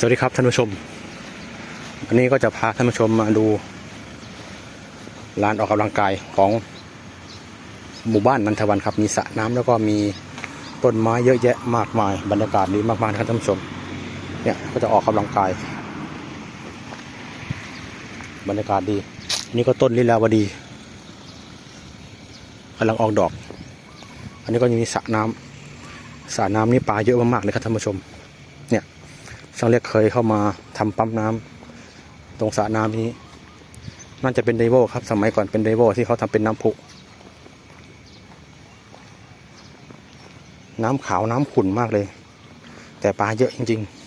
สวัสดีครับท่านผู้ชม วันนี้ก็จะพาท่านผู้ชมมาดูลานออกกำลังกายของหมู่บ้านนันทวันครับ มีสระน้ำแล้วก็มีต้นไม้เยอะแยะมากมาย บรรยากาศดีมากๆครับท่านผู้ชม เนี่ยก็จะออกกำลังกาย บรรยากาศดี นี่ก็ต้นลิลาวดีกำลังออกดอก อันนี้ก็ยังมีสระน้ำสระน้ำนี่ปลาเยอะมากๆเลยครับท่านผู้ชม ช่างเล็กเคยเข้ามาทำปั๊มน้ำตรงสระน้ำนี้ น่าจะเป็นไดโวครับ สมัยก่อนเป็นไดโวที่เขาทำเป็นน้ำพุน้ำขาวน้ำขุ่นมากเลย แต่ปลาเยอะจริง ๆ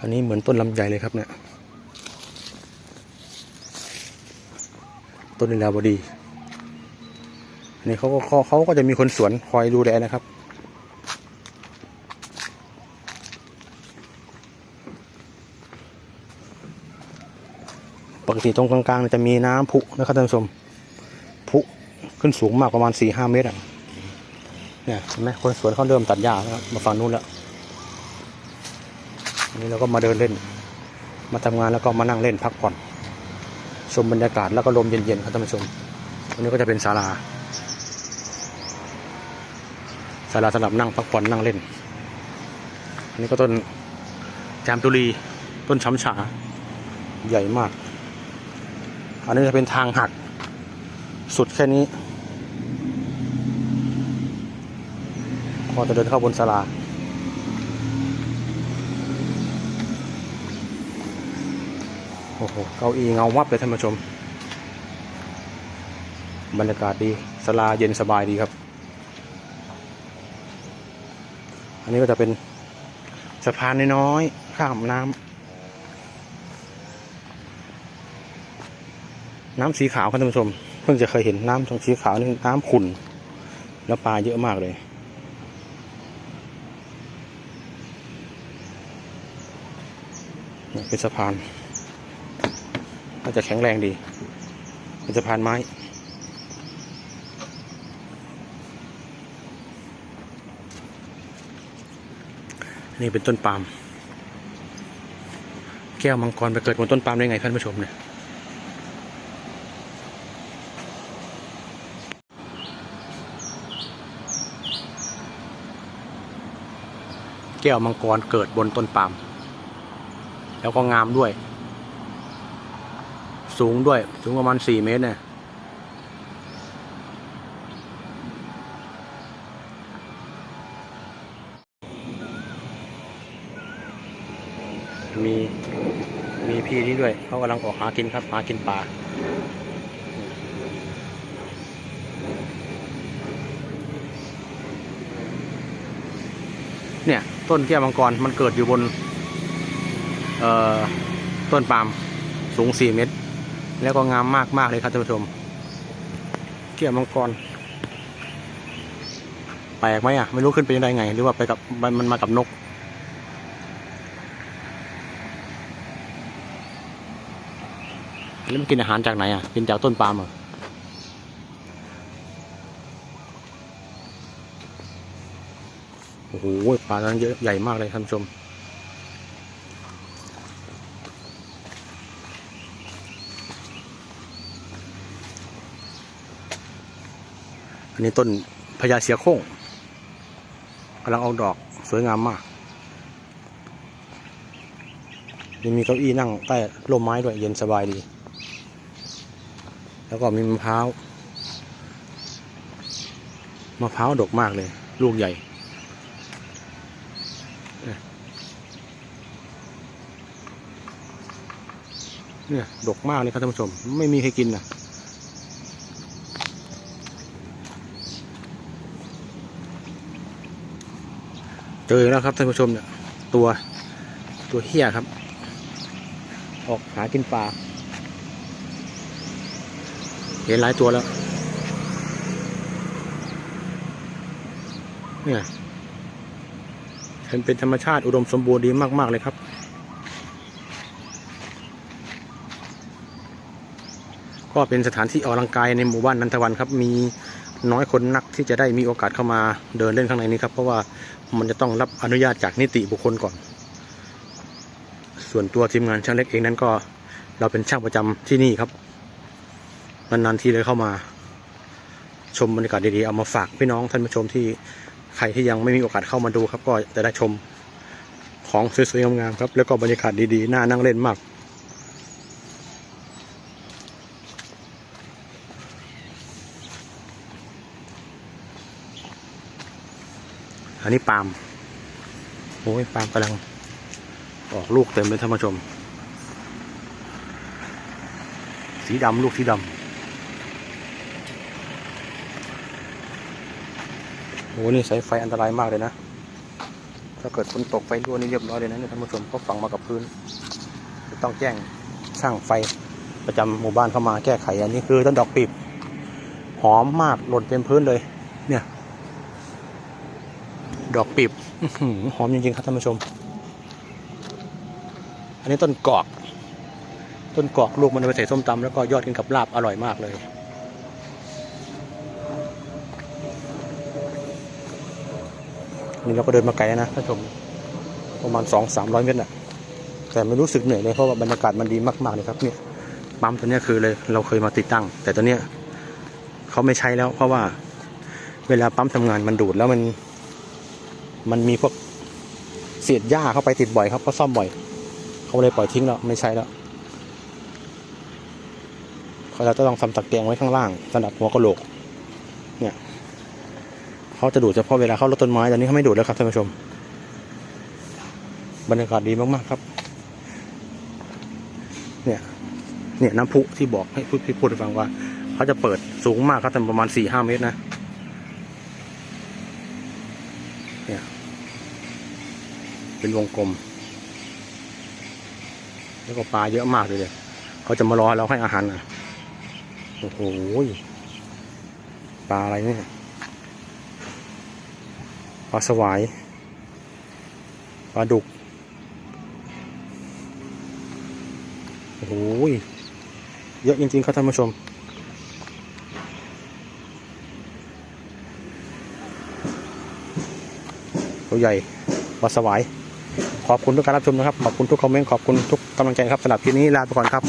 อันนี้เหมือนต้นลำไยเลยครับเนี่ย ต้นนิลาวดี นนี้เขาก็เขาเขาก็จะมีคนสวนคอยดูแลนะครับ ปกติตรงกลางๆจะมีน้ำพุนะครับท่านผู้ชมพุขึ้นสูงมากประมาณสี่ห้าเมตรอะเนี่ยเห็นไหมคนสวนเขาเริ่มตัดหญ้าแล้วมาฝั่งนู้นแล้วนนี้เราก็มาเดินเล่น มาทำงานแล้วก็มานั่งเล่นพักผ่อน ชมบรรยากาศแล้วก็ลมเย็นๆครับท่านผู้ชมอันนี้ก็จะเป็นศาลา ศาลาสำหรับนั่งพักผ่อนนั่งเล่น อันนี้ก็ต้นจามตุลีต้นช้ำฉาใหญ่มาก อันนี้จะเป็นทางหัก สุดแค่นี้พอจะเดินเข้าบนศาลาโอ้โห เก้าอี้เงาวับเลยท่านผู้ชม บรรยากาศดีศาลาเย็นสบายดีครับ อั นนี้ก็จะเป็นสะพานน้อยๆข้ามน้ำน้ำสีขาวครับท่านผู้ชม เพิ่งจะเคยเห็นน้ำตรงสีขาวนี่น้ำขุ่นแล้วปลาเยอะมากเลยเนี่ยเป็นสะพานน่าจะแข็งแรงดี เป็นสะพานไม้ นี่เป็นต้นปาล์มแก้วมังกรไปเกิดบนต้นปาล์มได้ไงท่านผู้ชมเนี่ยแก้วมังกรเกิดบนต้นปาล์มแล้วก็งามด้วย สูงด้วย สูงประมาณสี่เมตรเนี่ย มีมีพี่นี่ด้วย เขากำลังออกหากินครับ หากินปลาเนี่ยต้นแก้วมังกรมันเกิดอยู่บนเอ่อต้นปาล์มสูงสี่เมตร แล้วก็งามมากมากเลยครับท่านผู้ชมแก้วมังกร แปลกไหมอะ ไม่รู้ขึ้นไปยังไง หรือว่าไปกับมันมากับนก แล้วมันกินอาหารจากไหนอะ กินจากต้นปาล์มเหรอโอ้โหปลาทั้งเยอะใหญ่มากเลยท่านผู้ชมอันนี้ต้นพญาเสียโค้งกำลังออกดอกสวยงามมากยังมีเก้าอี้นั่งใต้ร่มไม้ด้วยเย็นสบายดี แล้วก็มีมะพร้าวมะพร้าวดกมากเลย ลูกใหญ่เนี่ยดกมากเลยครับท่านผู้ชม ไม่มีใครกินนะเจอแล้วครับท่านผู้ชมเนี่ยตัวตัวเฮี้ยครับ ออกหากินปลา เห็นหลายตัวแล้ว เนี่ยเห็นเป็นธรรมชาติอุดมสมบูรณ์ดีมาก ๆ เลยครับ ก็เป็นสถานที่ออกกำลังกายในหมู่บ้านนันทวันครับ มีน้อยคนนักที่จะได้มีโอกาสเข้ามาเดินเล่นข้างในนี้ครับ เพราะว่ามันจะต้องรับอนุญาตจากนิติบุคคลก่อน ส่วนตัวทีมงานช่างเล็กเองนั้นก็ เราเป็นช่างประจำที่นี่ครับ นานๆทีเลยเข้ามา ชมบรรยากาศดีๆเอามาฝากพี่น้องท่านผู้ชมที่ใครที่ยังไม่มีโอกาสเข้ามาดูครับก็จะได้ชมของสวยๆงามๆครับ แล้วก็บรรยากาศดีๆน่านั่งเล่นมาก อันนี้ปาล์มโอ้ยปาล์มกำลังออกลูกเต็มเลยท่านผู้ชม สีดำลูกสีดำ โอ้นี่สายไฟอันตรายมากเลยนะ ถ้าเกิดฝนตกไฟรั่วนี่เรียบร้อยเลยนะเนี่ยท่านผู้ชมก็ฝังมากับพื้นจะต้องแจ้งช่างไฟประจำหมู่บ้านเข้ามาแก้ไขอันนี้คือต้นดอกปีบหอมมากหล่นเต็มพื้นเลย เนี่ย ดอกปีบหอมจริงๆครับท่านผู้ชม อันนี้ต้นกอก ต้นกอกลูกมันไปใส่ส้มตำแล้วก็ยอดกินกับลาบอร่อยมากเลย นี่เราก็เดินมาไกลนะท่านผู้ชมประมาณสองสามร้อยเมตรแหละแต่ไม่รู้สึกเหนื่อยเลยเพราะว่าบรรยากาศมันดีมากๆเลยครับเนี่ยปั๊มตัวเนี้ยคือเลยเราเคยมาติดตั้ง แต่ตัวเนี้ยเขาไม่ใช้แล้ว เพราะว่าเวลาปั๊มทำงานมันดูดแล้วมันมันมีพวกเศษหญ้าเข้าไปติดบ่อยครับเขาซ่อมบ่อยเขาเลยปล่อยทิ้งแล้วไม่ใช้แล้วเขาจะต้องทำตะแกรงไว้ข้างล่างสำหรับหัวกะโหลกเนี่ย เขาจะดูดเฉพาะเวลาเขาลดต้นไม้ตอนนี้เขาไม่ดูดแล้วครับท่านผู้ชม บรรยากาศดีมากๆครับ เนี่ยเนี่ยน้ำพุที่บอกให้พูดพูดให้ฟังว่าเขาจะเปิดสูงมากครับแต่ประมาณสี่ห้าเมตรนะเนี่ยเป็นวงกลม แล้วก็ปลาเยอะมากเลยเลยเขาจะมารอเราให้อาหารนะโอ้โหปลาอะไรเนี่ย ปลาสวายปลาดุก โอ้โหเยอะจริงๆครับท่านผู้ชม ตัวใหญ่ปลาสวาย ขอบคุณทุกการรับชมนะครับ ขอบคุณทุกคอมเมนต์ ขอบคุณทุกกำลังใจครับสำหรับคลิปนี้ลาไปก่อนครับ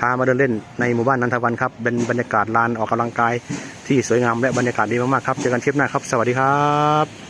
พามาเดินเล่นในหมู่บ้านนันทวันครับ เป็นบรรยากาศลานออกกำลังกายที่สวยงามและบรรยากาศดีมากๆครับ เจอกันคลิปหน้าครับ สวัสดีครับ